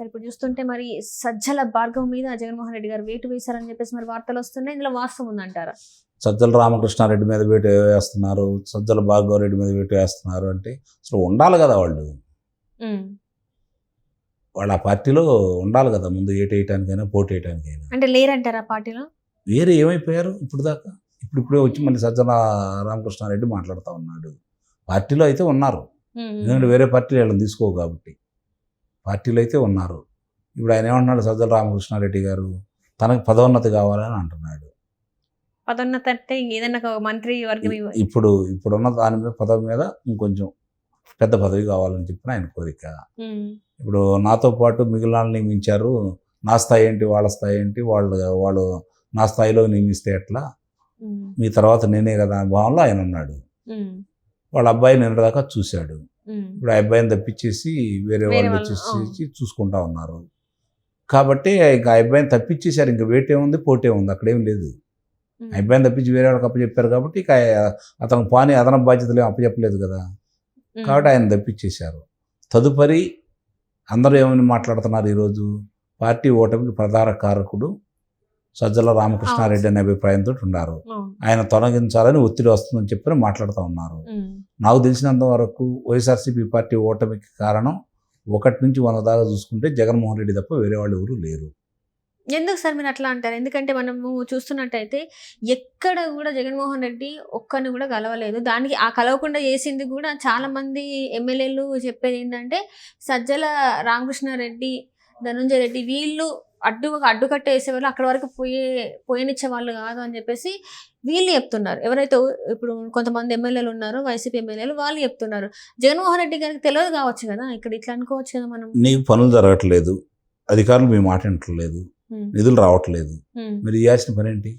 సరే ఇప్పుడు చూస్తుంటే మరి సజ్జల భార్గవ్ మీద జగన్మోహన్ రెడ్డి గారు వేటు వేశారని చెప్పేసి మరి వార్తలు వస్తున్నాయి. ఇందులో వాస్తవం ఉందంటారా? సజ్జల రామకృష్ణారెడ్డి మీద వేటు వేస్తున్నారు. సజ్జల భార్గవరెడ్డి మీద వేటు వేస్తున్నారు అంటే అసలు ఉండాలి కదా వాళ్ళు. వాళ్ళ ఆ పార్టీలో ఉండాలి కదా ముందు ఏటు వేయటానికైనా పోటీ వేయటానికైనా. అంటే లేరంటారా పార్టీలో? వేరే ఏమైపోయారు ఇప్పుడు దాకా? ఇప్పుడు ఇప్పుడే వచ్చి మళ్ళీ సజ్జల రామకృష్ణారెడ్డి మాట్లాడుతూ ఉన్నాడు. పార్టీలో అయితే ఉన్నారు. ఎందుకంటే వేరే పార్టీలు వీళ్ళని తీసుకోవు కాబట్టి. పార్టీలో అయితే ఉన్నారు. ఇప్పుడు ఆయన ఏమంటున్నాడు సజ్జల రామకృష్ణారెడ్డి గారు తనకు పదోన్నతి కావాలని అంటున్నాడు. పదోన్నత అంటే ఏదైనా ఒక మంత్రి వర్గం ఇప్పుడు ఇప్పుడున్న దాని మీద పదవి మీద ఇంకొంచెం పెద్ద పదవి కావాలని చెప్పిన ఆయన కోరిక. ఇప్పుడు నాతో పాటు మిగిలిన నియమించారు. నా స్థాయి ఏంటి? వాళ్ళ స్థాయి ఏంటి? వాళ్ళు వాళ్ళు నా స్థాయిలో నియమిస్తే ఎట్లా. మీ తర్వాత నేనే కదా అనే భావంలో ఆయన ఉన్నాడు. వాళ్ళ అబ్బాయి నిన్నదాకా చూశాడు. ఇప్పుడు ఆ అబ్బాయిని తప్పించేసి వేరే వాళ్ళు వచ్చేసి చూసుకుంటా ఉన్నారు. కాబట్టి ఇంకా ఆ అబ్బాయిని తప్పించేశారు. ఇంకా వేటే ఉంది పోటే ఉంది అక్కడేం లేదు. అబ్బాయిని తప్పించి వేరే వాళ్ళకి అప్పచెప్పారు కాబట్టి ఇక అతను పాని అదనపు బాధ్యతలు అప్పచెప్పలేదు కదా. కాబట్టి ఆయన తప్పించేశారు. తదుపరి అందరూ ఏమని మాట్లాడుతున్నారు ఈరోజు? పార్టీ ఓటమికి ప్రధాన కారకుడు సజ్జల రామకృష్ణారెడ్డి అనే అభిప్రాయంతో ఉన్నారు. ఆయన తొలగించాలని ఒత్తిడి వస్తుందని చెప్పి మాట్లాడుతూ ఉన్నారు. నాకు తెలిసినంత వరకు వైఎస్ఆర్సీపీ పార్టీ ఓటమికి కారణం ఒకటి నుంచి వంద దాకా చూసుకుంటే జగన్మోహన్ రెడ్డి తప్ప వేరే వాళ్ళు ఎవరు లేరు. ఎందుకు సార్ మీరు అట్లా అంటారు? ఎందుకంటే మనము చూస్తున్నట్టయితే ఎక్కడ కూడా జగన్మోహన్ రెడ్డి ఒక్కరిని కూడా కలవలేదు. దానికి ఆ కలవకుండా చేసింది కూడా చాలామంది ఎమ్మెల్యేలు చెప్పేది ఏంటంటే సజ్జల రామకృష్ణారెడ్డి ధనుంజయ రెడ్డి వీళ్ళు అడ్డు అడ్డుకట్ట వేసేవాళ్ళు అక్కడ వరకు పోయే పోయనిచ్చే వాళ్ళు కాదు అని చెప్పేసి వీళ్ళు చెప్తున్నారు. ఎవరైతే ఇప్పుడు కొంతమంది ఎమ్మెల్యేలు ఉన్నారో వైసీపీ ఎమ్మెల్యేలు వాళ్ళు చెప్తున్నారు. జగన్మోహన్ రెడ్డి గారికి తెలియదు కావచ్చు కదా? ఇక్కడ ఇట్లా అనుకోవచ్చు కదా మనం? నీకు పనులు జరగట్లేదు. అధికారులు మీ మాట వింటలేదు ఉమ్, నిధులు రావట్లేదు. మీరు చేయాల్సిన పని ఏంటి?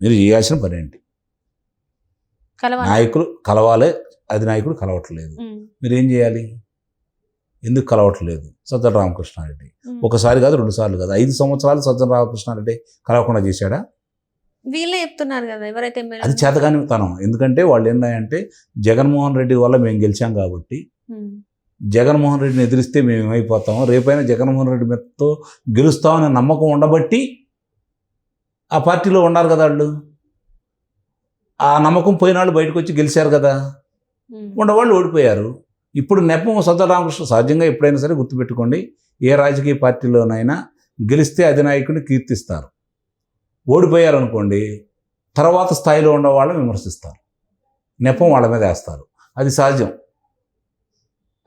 మీరు చేయాల్సిన పని ఏంటి? కలవాలి? నాయకులు కలవాలి అధినాయకుడు కలవట్లేదు. ఉమ్, మీరు ఏం చేయాలి? ఎందుకు కలవట్లేదు? సజ్జల రామకృష్ణారెడ్డి. ఒకసారి కాదు రెండు సార్లు కాదు. ఐదు సంవత్సరాలు సజ్జల రామకృష్ణారెడ్డి కలవకుండా చేశాడా? వీళ్ళే చెప్తున్నారు కదా ఎవరైతే అది చేతగాని తనం ఎందుకంటే వాళ్ళు ఏంటంటే జగన్మోహన్ రెడ్డి వల్ల మేము గెలిచాం కాబట్టి జగన్మోహన్ రెడ్డిని ఎదిరిస్తే మేము ఏమైపోతాం? రేపైనా జగన్మోహన్ రెడ్డి మీదతో గెలుస్తామనే నమ్మకం ఉండబట్టి ఆ పార్టీలో ఉన్నారు కదా వాళ్ళు. ఆ నమ్మకం పోయిన వాళ్ళు బయటకు వచ్చి గెలిచారు కదా. ఉండవాళ్ళు ఓడిపోయారు. ఇప్పుడు నెపం సజ్జల రామకృష్ణ సహజంగా ఎప్పుడైనా సరే గుర్తుపెట్టుకోండి ఏ రాజకీయ పార్టీలోనైనా గెలిస్తే అధినాయకుడిని కీర్తిస్తారు. ఓడిపోయారనుకోండి తర్వాత స్థాయిలో ఉన్న వాళ్ళని విమర్శిస్తారు. నెపం వాళ్ళ మీద వేస్తారు. అది సహజం.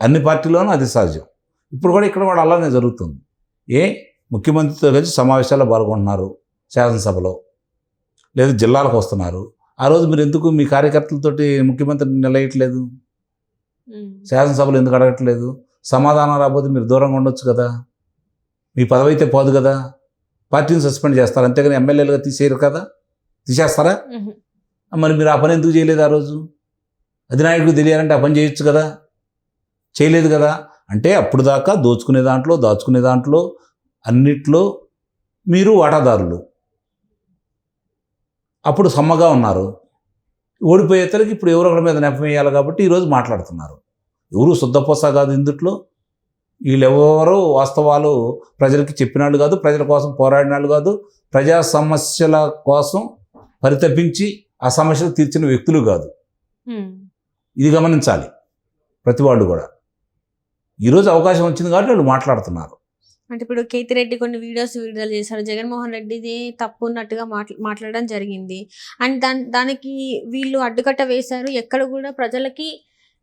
అన్ని పార్టీలోనూ అది సహజం. ఇప్పుడు కూడా ఇక్కడ కూడా అలానే జరుగుతుంది. ఏ? ముఖ్యమంత్రితో కలిసి సమావేశాల్లో పాల్గొంటున్నారు శాసనసభలో. లేదా జిల్లాలకు వస్తున్నారు. ఆ రోజు మీరు ఎందుకు మీ కార్యకర్తలతోటి ముఖ్యమంత్రిని నిలయట్లేదు? శాసనసభలు ఎందుకు అడగట్లేదు? సమాధానం రాకపోతే మీరు దూరంగా ఉండొచ్చు కదా. మీ పదవి అయితే పోదు కదా. పార్టీని సస్పెండ్ చేస్తారు. అంతేగాని ఎమ్మెల్యేలుగా తీసేయరు కదా. తీసేస్తారా? మరి మీరు ఆ పని ఎందుకు చేయలేదు ఆ రోజు? అధినాయకుడికి తెలియాలంటే ఆ పని చేయొచ్చు కదా. చేయలేదు కదా. అంటే అప్పుడు దాకా దోచుకునే దాంట్లో దాచుకునే దాంట్లో అన్నిట్లో మీరు వాటాదారులు. అప్పుడు సమ్మగా ఉన్నారు. ఓడిపోయేసరికి ఇప్పుడు ఎవరో ఒకరి మీద నెపం వేయాలి కాబట్టి ఈరోజు మాట్లాడుతున్నారు. ఎవరు శుద్ధపోస కాదు ఇందుట్లో. వీళ్ళెవరో వాస్తవాలు ప్రజలకి చెప్పినాళ్ళు కాదు ప్రజల కోసం పోరాడినాళ్ళు కాదు ప్రజా సమస్యల కోసం పరితపించి ఆ సమస్యలు తీర్చిన వ్యక్తులు కాదు. ఇది గమనించాలి. ప్రతి వాళ్ళు కూడా. ఈరోజు అవకాశం వచ్చింది కాబట్టి వాళ్ళు మాట్లాడుతున్నారు. అంటే ఇప్పుడు కేతిరెడ్డి కొన్ని వీడియోస్ విడుదల చేశారు జగన్మోహన్ రెడ్డిది తప్పు ఉన్నట్టుగా మాట్లా మాట్లాడడం జరిగింది. అండ్ దాని దానికి వీళ్ళు అడ్డుకట్ట వేశారు. ఎక్కడ కూడా ప్రజలకి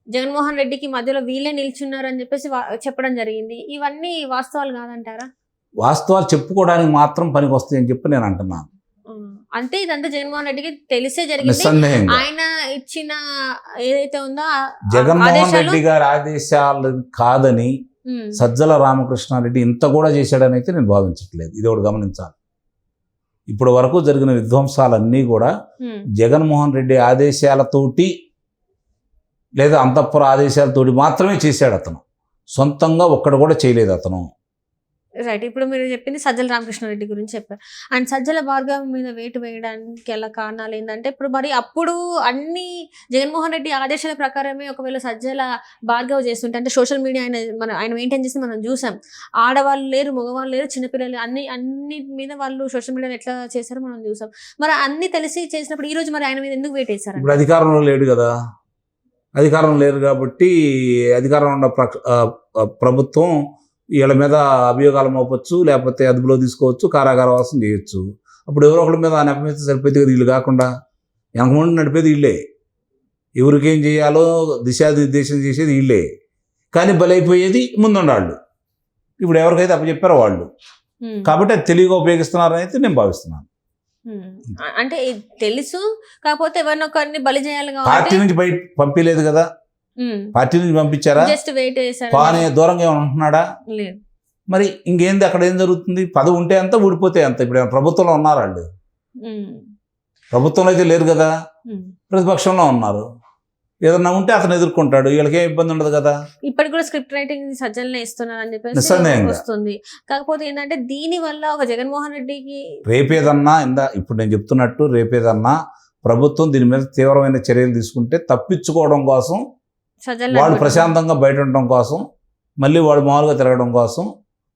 జగన్మోహన్ రెడ్డికి మధ్యలో వీళ్ళే నిల్చున్నారు అని చెప్పేసి చెప్పడం జరిగింది. ఇవన్నీ వాస్తవాలు కాదంటారా? వాస్తవాలు చెప్పుకోవడానికి మాత్రం పనికి వస్తాయని చెప్పి నేను అంటున్నాను. అంటే ఇదంతా జగన్మోహన్ రెడ్డికి తెలిసే జరిగింది. ఆయన ఇచ్చిన ఏదైతే ఉందో జగన్మోహన్ రెడ్డి గారి ఆదేశాలు కాదని సజ్జల రామకృష్ణారెడ్డి ఇంత కూడా చేశాడని అయితే నేను భావించట్లేదు. ఇది ఒకటి గమనించాలి. ఇప్పటి వరకు జరిగిన విధ్వంసాలన్నీ కూడా జగన్మోహన్ రెడ్డి ఆదేశాలతోటి లేదా అంతఃపుర ఆదేశాలతోటి మాత్రమే చేశాడు అతను. సొంతంగా ఒక్కడ కూడా చేయలేదు అతను. రైట్ ఇప్పుడు మీరు చెప్పింది సజ్జల రామకృష్ణారెడ్డి గురించి చెప్పారు. అండ్ సజ్జల భార్గవం మీద వేటు వేయడానికి ఎలా కారణాలు ఏంటంటే ఇప్పుడు మరి అప్పుడు అన్ని జగన్మోహన్ రెడ్డి ఆదేశాల ప్రకారమే ఒకవేళ సజ్జల భార్గవ చేస్తుంటే అంటే సోషల్ మీడియా ఆయన మన ఆయన మెయింటైన్ చేసి మనం చూసాం. ఆడవాళ్ళు లేరు మగవాళ్ళు లేరు చిన్నపిల్లలు అన్ని అన్ని మీద వాళ్ళు సోషల్ మీడియాలో ఎట్లా చేశారో మనం చూసాం. మరి అన్ని తెలిసి చేసినప్పుడు ఈ రోజు మరి ఆయన మీద ఎందుకు వేటు వేశారు ఇప్పుడు అధికారంలో లేడు కదా. అధికారం లేరు కాబట్టి అధికారం ఉన్న ప్రభుత్వం వీళ్ళ మీద అభియోగాలు మోపచ్చు లేకపోతే అదుపులో తీసుకోవచ్చు కారాగారవాసం చేయొచ్చు. అప్పుడు ఎవరో ఒకరి మీద నెపమిస్తే సరిపోయింది కదా వీళ్ళు కాకుండా. వెనక ముందు నడిపేది వీళ్ళే. ఎవరికేం చేయాలో దిశానిర్దేశం చేసేది వీళ్ళే. కానీ బలైపోయేది ముందుండాళ్ళు. ఇప్పుడు ఎవరికైతే అప్పచెప్పారో వాళ్ళు. కాబట్టి అది తెలివిగా ఉపయోగిస్తున్నారని అయితే నేను భావిస్తున్నాను. అంటే తెలుసు కాకపోతే ఎవరినొకరిని బలి చేయాలి పార్టీ నుంచి బయట పంపించలేదు కదా. పార్టీ నుంచి పంపించారా? పానే దూరంగా ఏమైనా ఉంటున్నాడా? మరి ఇంకేంది? అక్కడ ఏం జరుగుతుంది? పదవి ఉంటే అంత ఊడిపోతే అంత. ఇప్పుడు ప్రభుత్వంలో ఉన్నారు వాళ్ళు. ప్రభుత్వంలో అయితే లేరు కదా. ప్రతిపక్షంలో ఉన్నారు. ఏదన్నా ఉంటే అతను ఎదుర్కొంటాడు. వీళ్ళకి ఏం ఇబ్బంది ఉండదు కదా. ఇప్పటికి కూడా స్క్రిప్ట్ రైటింగ్ సజ్జలనే ఇస్తున్నారు అని చెప్పేసి నిస్సందేహంగా. వస్తుంది. కాకపోతే ఏంటంటే దీని వల్ల ఒక జగన్మోహన్ రెడ్డికి రేపేదన్నా ఇందా ఇప్పుడు నేను చెప్తున్నట్టు రేపేదన్నా ప్రభుత్వం దీని మీద తీవ్రమైన చర్యలు తీసుకుంటే తప్పించుకోవడం కోసం వాడు ప్రశాంతంగా బయట ఉండడం కోసం మళ్ళీ వాడు మామూలుగా తిరగడం కోసం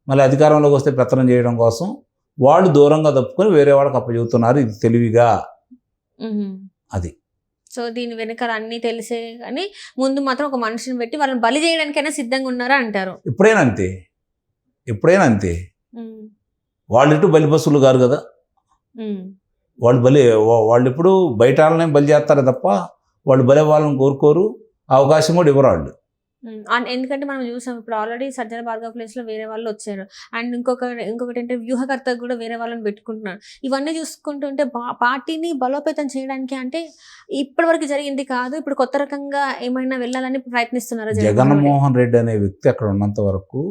మళ్ళీ అధికారంలోకి వస్తే పెత్తనం చేయడం కోసం వాళ్ళు దూరంగా తప్పుకొని వేరే వాళ్ళకి అప్పచెబుతున్నారు ఇది తెలివిగా. అది. సో దీని వెనకాల అన్ని తెలిసే కానీ ముందు మాత్రం ఒక మనిషిని పెట్టి వాళ్ళని బలి చేయడానికైనా సిద్ధంగా ఉన్నారా అంటారు? ఎప్పుడైనా అంతే. ఎప్పుడైనా అంతే. వాళ్ళు ఇటు బలి బస్సులు గారు కదా. వాళ్ళు బలి వాళ్ళు ఇప్పుడు బయట వాళ్ళనే బలి చేస్తారు తప్ప వాళ్ళు బలి వాళ్ళని కోరుకోరు. అవకాశం కూడా ఇవ్వరు వాళ్ళు. ఎందుకంటే మనం చూసాం ఇప్పుడు ఆల్రెడీ సజ్జల భార్గవ్ ప్లేస్లో వేరే వాళ్ళు వచ్చారు. అండ్ ఇంకొక ఇంకొకటి ఏంటంటే వ్యూహకర్త కూడా వేరే వాళ్ళని పెట్టుకుంటున్నారు. ఇవన్నీ చూసుకుంటుంటే పార్టీని బలోపేతం చేయడానికి అంటే ఇప్పటి వరకు జరిగింది కాదు ఇప్పుడు కొత్త రకంగా ఏమైనా వెళ్ళాలని ప్రయత్నిస్తున్నారు జగన్మోహన్ రెడ్డి అనే వ్యక్తి అక్కడ ఉన్నంత వరకు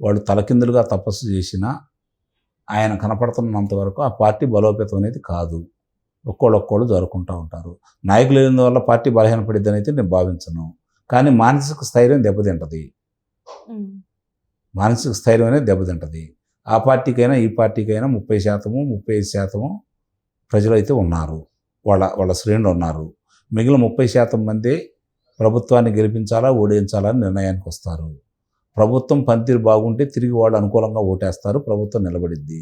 వాడు తలకిందులుగా తపస్సు చేసినా ఆయన కనపడుతున్నంత వరకు ఆ పార్టీ బలోపేతం అనేది కాదు. ఒక్కోళ్ళు ఒక్కోళ్ళు జరుపుకుంటూ ఉంటారు. నాయకులు లేనందువల్ల పార్టీ బలహీనపడిద్దని అయితే నేను భావించను. కానీ మానసిక స్థైర్యం దెబ్బతింటది. మానసిక స్థైర్యం అనేది దెబ్బతింటది. ఆ పార్టీకైనా ఈ పార్టీకైనా ముప్పై శాతము ముప్పై ఐదు శాతము ప్రజలు అయితే ఉన్నారు. వాళ్ళ వాళ్ళ శ్రేణులు ఉన్నారు. మిగిలిన ముప్పై శాతం మంది ప్రభుత్వాన్ని గెలిపించాలా ఓడించాలా అని నిర్ణయానికి వస్తారు. ప్రభుత్వం పనితీరు బాగుంటే తిరిగి వాళ్ళు అనుకూలంగా ఓటేస్తారు ప్రభుత్వం నిలబడిద్ది.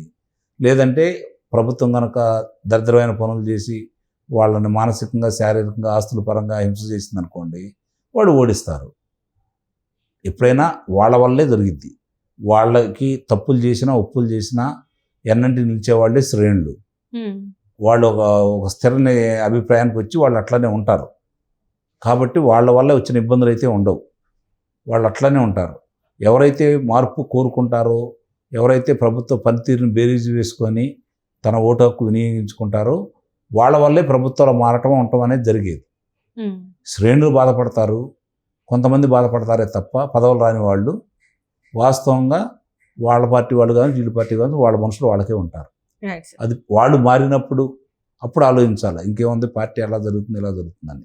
లేదంటే ప్రభుత్వం కనుక దరిద్రమైన పనులు చేసి వాళ్ళని మానసికంగా శారీరకంగా ఆస్తుల పరంగా హింస చేసింది అనుకోండి వాడు ఓడిస్తారు. ఎప్పుడైనా వాళ్ళ వల్లే జరిగిద్ది. వాళ్ళకి తప్పులు చేసినా ఒప్పులు చేసినా ఎన్నంటి నిలిచేవాళ్ళే శ్రేణులు. వాళ్ళు ఒక ఒక స్థిర అభిప్రాయానికి వచ్చి వాళ్ళు అట్లనే ఉంటారు. కాబట్టి వాళ్ళ వల్ల వచ్చిన ఇబ్బందులు అయితే ఉండవు. వాళ్ళు అట్లనే ఉంటారు. ఎవరైతే మార్పు కోరుకుంటారో ఎవరైతే ప్రభుత్వ పనితీరుని బేరీజు వేసుకొని తన ఓటు హక్కు వినియోగించుకుంటారో. వాళ్ళ వల్లే ప్రభుత్వాలు మారటం ఉండటం అనేది జరిగేది. శ్రేణులు బాధపడతారు. కొంతమంది బాధపడతారే తప్ప పదవులు రాని వాళ్ళు వాస్తవంగా వాళ్ళ పార్టీ వాళ్ళు కానీ వీళ్ళ పార్టీ కానీ వాళ్ళ మనుషులు వాళ్ళకే ఉంటారు. అది వాళ్ళు మారినప్పుడు అప్పుడు ఆలోచించాలి. ఇంకేముంది? పార్టీ ఎలా జరుగుతుంది ఎలా జరుగుతుందని.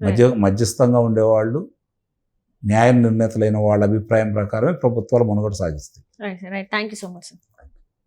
మధ్య మధ్యస్థంగా ఉండేవాళ్ళు న్యాయ నిర్ణేతలైన వాళ్ళ అభిప్రాయం ప్రకారమే ప్రభుత్వాలు మనుగడ సాగిస్తాయి. Thank you so much sir